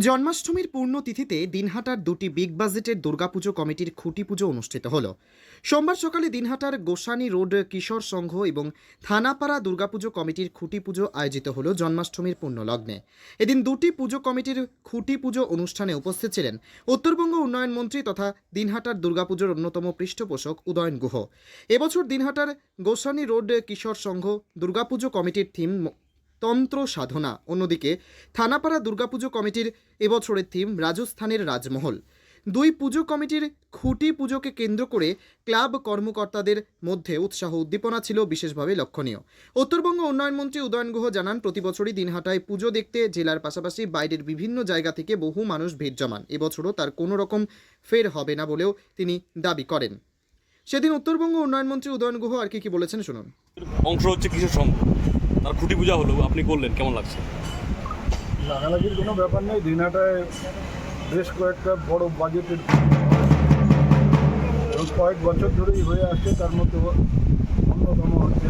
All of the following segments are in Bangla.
জন্মাষ্টমীর পূর্ণতিথিতে দিনহাটার দুটি বিগ বাজেটের দুর্গাপুজো কমিটির খুঁটি পুজো অনুষ্ঠিত হল। সোমবার সকালে দিনহাটার গোসানি রোড কিশোর সংঘ এবং থানাপাড়া দুর্গাপুজো কমিটির খুঁটি পুজো আয়োজিত হল জন্মাষ্টমীর পূর্ণলগ্নে। এদিন দুটি পুজো কমিটির খুঁটি পুজো অনুষ্ঠানে উপস্থিত ছিলেন উত্তরবঙ্গ উন্নয়ন মন্ত্রী তথা দিনহাটার দুর্গাপুজোর অন্যতম পৃষ্ঠপোষক উদয়ন গুহ। এবছর দিনহাটার গোসানি রোড কিশোর সংঘ দুর্গাপুজো কমিটির থিম তন্ত্র সাধনা। অন্যদিকে, থানাপাড়া দুর্গাপুজো কমিটির এবছরের থিম রাজস্থানের রাজমহল। দুই পুজো কমিটির খুঁটি পুজোকে কেন্দ্র করে ক্লাব কর্মকর্তাদের মধ্যে উৎসাহ উদ্দীপনা ছিল বিশেষভাবে লক্ষণীয়। উত্তরবঙ্গ উন্নয়ন মন্ত্রী উদয়ন গুহ জানান প্রতি বছরই দিনহাটায় পুজো দেখতে জেলার পাশাপাশি বাইরের বিভিন্ন জায়গা থেকে বহু মানুষ ভিড় জমান। এবছরও তার কোনো রকম ফের হবে না বলেও তিনি দাবি করেন। সেদিন উত্তরবঙ্গ উন্নয়নমন্ত্রী উদয়ন গুহ আর কি কি বলেছেন শুনুন। অংশ হচ্ছে সংঘ তার খুঁটি পূজা হলো, আপনি করলেন, কেমন লাগছে? লাগালাগির কোনো ব্যাপার নেই, দিনাটায় বেশ কয়েকটা বড় বাজেটের কয়েক বছর ধরেই হয়ে আসছে, তার মধ্যে অন্যতম হচ্ছে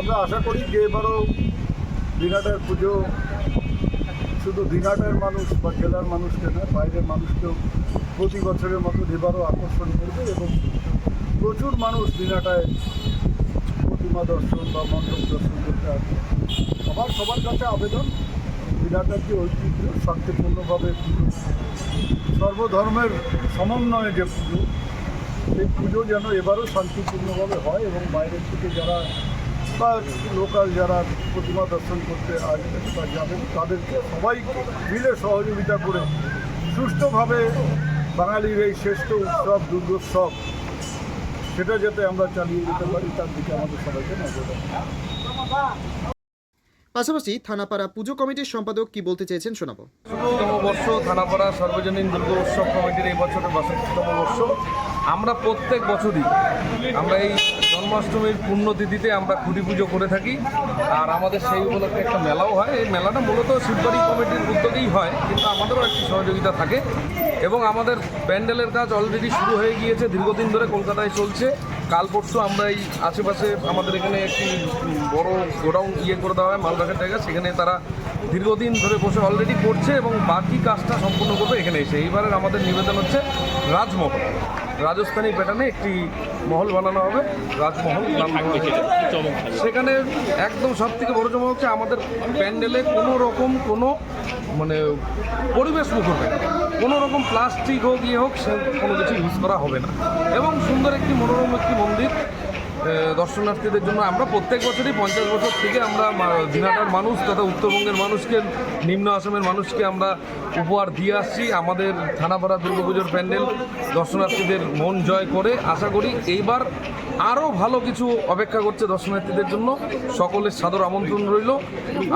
আমরা আশা করি যে এবারও দিনাটার পুজো শুধু দিনাটার মানুষ বা জেলার মানুষকে নয়, বাইরের মানুষকেও প্রতি বছরের মতো এবারও আকর্ষণ করবে এবং প্রচুর মানুষ দিনাটায় প্রতিমা দর্শন বা মণ্ডপ দর্শন করতে আসে। আমার সবার কাছে আবেদন বিরাটার যে ঐতিহ্য, শান্তিপূর্ণভাবে পুজো। সর্বধর্মের সমন্বয়ে যে পুজো, সেই পুজো যেন এবারও শান্তিপূর্ণভাবে হয় এবং বাইরের থেকে যারা বা লোকাল যারা প্রতিমা দর্শন করতে আসবেন বা যাবেন, তাদেরকে সবাইকে মিলে সহযোগিতা করে সুষ্ঠুভাবে বাঙালির এই শ্রেষ্ঠ উৎসব, দুর্গোৎসব সেটা যাতে আমরা চালিয়ে যেতে পারি তার দিকে আমাদের সবাইকে নজর রাখতে পাশাপাশি থানাপাড়া পুজো কমিটির সম্পাদক কি বলতে চেয়েছেন শোনাবো। ষোলোতম বর্ষ থানাপাড়া সর্বজনীন দুর্গা উৎসব কমিটির এই বছরের বাষট্টিতম বর্ষ। আমরা প্রত্যেক বছরই আমরা এই জন্মাষ্টমীর পুণ্যতিথিতে আমরা খুঁটি পুজো করে থাকি। আর আমাদের সেই উপলক্ষে একটা মেলাও হয়। এই মেলাটা মূলত শিববাড়ি কমিটির উদ্যোগেই হয়, কিন্তু আমাদেরও একটি সহযোগিতা থাকে। এবং আমাদের প্যান্ডেলের কাজ অলরেডি শুরু হয়ে গিয়েছে, দীর্ঘদিন ধরে কলকাতায় চলছে। কাল পরশু আমরা এই আশেপাশে আমাদের এখানে একটি বড় গোডাউন ইয়ে করে দেওয়া হয় মাল রাখার জায়গা। সেখানে তারা দীর্ঘদিন ধরে বসে অলরেডি করছে এবং বাকি কাজটা সম্পূর্ণ করবে এখানে এসে। এইবারের আমাদের নিবেদন হচ্ছে রাজমহল। রাজস্থানী প্যাটার্নে একটি মহল বানানো হবে রাজমহল নাম সেখানে একদম সব থেকে বড় জমা হচ্ছে আমাদের প্যান্ডেলে কোনো রকম কোনো মানে পরিবেশ মুখর। কোনো রকম প্লাস্টিক হোক ইয়ে হোক সে কোনো কিছু ইউজ করা হবে না। এবং সুন্দর একটি মনোরম একটি মন্দির দর্শনার্থীদের জন্য আমরা প্রত্যেক বছরই পঞ্চাশ বছর থেকে আমরা দিনাটার মানুষ তথা উত্তরবঙ্গের মানুষকে, নিম্ন আসামের মানুষকে আমরা উপহার দিয়ে আসছি। আমাদের থানাপাড়া দুর্গাপুজোর প্যান্ডেল দর্শনার্থীদের মন জয় করে আশা করি এইবার আরও ভালো কিছু অপেক্ষা করছে দর্শনার্থীদের জন্য। সকলের সাদর আমন্ত্রণ রইল।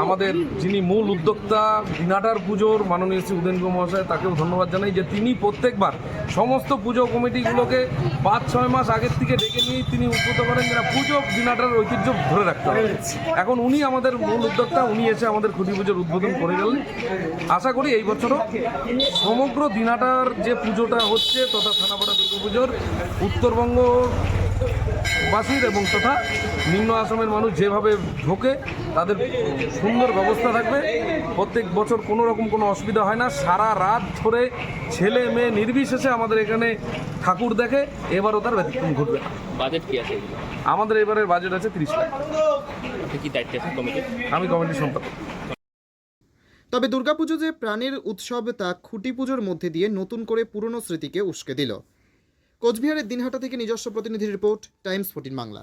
আমাদের যিনি মূল উদ্যোক্তা দিনাটার পুজোর মাননীয় শ্রী উদয়ন মহাশয়, তাকেও ধন্যবাদ জানাই যে তিনি প্রত্যেকবার সমস্ত পুজো কমিটিগুলোকে পাঁচ, ছয় মাস আগের থেকে ডেকে নিয়ে তিনি উদ্বুদ্ধ করেন যারা পুজো দিনাটার ঐতিহ্য ধরে রাখতে হবে। এখন উনি আমাদের মূল উদ্যোক্তা, উনি এসে আমাদের খুঁটি পুজোর উদ্বোধন করে গেলেন। আশা করি এই বছরও সমগ্র দিনাটার যে পুজোটা হচ্ছে তথা থানাপাড়া দুর্গা পুজোর উত্তরবঙ্গ বাসীর এবং তথা নিম্ন আসামের মানুষ যেভাবে ঢোকে তাদের সুন্দর ব্যবস্থা থাকবে। প্রত্যেক বছর কোনো রকম কোনো অসুবিধা হয় না। সারা রাত ধরে ছেলে মেয়ে নির্বিশেষে আমাদের এখানে ঠাকুর দেখে এবারও তার ব্যতিক্রম ঘটবে। বাজেট কি আছে? আমাদের এবারের বাজেট আছে তিরিশ লাখ। কি দায়িত্বে আছেন কমিটি? আমি কমিটির সম্পাদক। তবে দুর্গাপুজো যে প্রাণের উৎসব তা খুঁটি পুজোর মধ্যে দিয়ে নতুন করে পুরনো স্মৃতিকে উস্কে দিল। কোচবিহারের দিনহাটা থেকে নিজস্ব প্রতিনিধি রিপোর্ট টাইমস ফোর্টিন বাংলা।